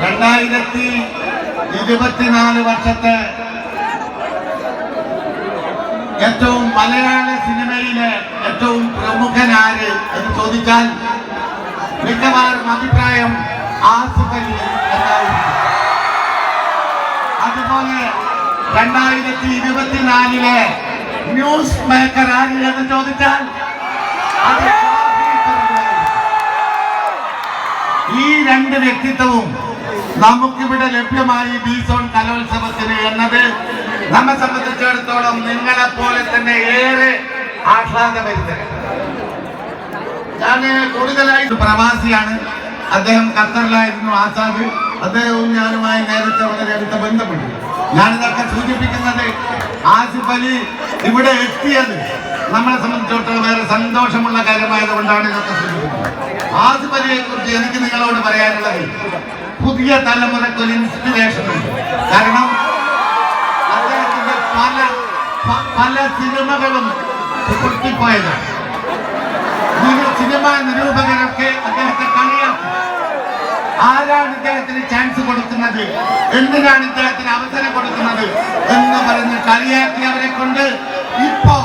രണ്ടായിരത്തി ഇരുപത്തിനാല് വർഷത്തെ ഏറ്റവും മലയാള സിനിമയിലെ ഏറ്റവും പ്രമുഖനാര് എന്ന് ചോദിച്ചാൽ മിക്കവാറും അഭിപ്രായം ആസിഫ് അലി അതുപോലെ രണ്ടായിരത്തി ഇരുപത്തിനാലിലെ ന്യൂസ് മേക്കർ ആര് എന്ന് ചോദിച്ചാൽ അത് രണ്ട് വ്യക്തിത്വവും നമുക്കിവിടെ ലഭ്യമായി ബി സോൺ കലോത്സവത്തിന് എന്നത് നമ്മെ സംബന്ധിച്ചിടത്തോളം നിങ്ങളെ പോലെ തന്നെ ഏറെ ആഹ്ലാദഭരിതരാണ്. ഞാൻ കൂടുതലായിട്ട് പ്രവാസിയാണ്. അദ്ദേഹം ഖത്തറിലായിരുന്നു ആസാദ്. അദ്ദേഹവും ഞാനുമായി നേരത്തെ വളരെ അടുത്ത ബന്ധപ്പെട്ടു ഞാനിതൊക്കെ സൂചിപ്പിക്കുന്നത് ആസിഫ് അലി ഇവിടെ എത്തിയത് നമ്മളെ സംബന്ധിച്ചിടത്തോളം സന്തോഷമുള്ള കാര്യമായത് കൊണ്ടാണ് ഇതൊക്കെ സൂചിപ്പിക്കുന്നത് കുറിച്ച് എനിക്ക് നിങ്ങളോട് പറയാനുള്ളത് പുതിയ തലമുറയ്ക്ക് ഒരു ഇൻസ്പിറേഷൻ കാരണം അദ്ദേഹത്തിന്റെ പല പല സിനിമകളും പൊട്ടിപ്പോയതാണ്. സിനിമാ നിരൂപകരൊക്കെ അദ്ദേഹത്തെ കളിയാക്കും. ആരാണ് ഇദ്ദേഹത്തിന് ചാൻസ് കൊടുക്കുന്നത്? എന്തിനാണ് ഇദ്ദേഹത്തിന് അവസരം കൊടുക്കുന്നത് എന്ന് പറഞ്ഞ് കളിയാക്കിയവരെ കൊണ്ട് ഇപ്പൊ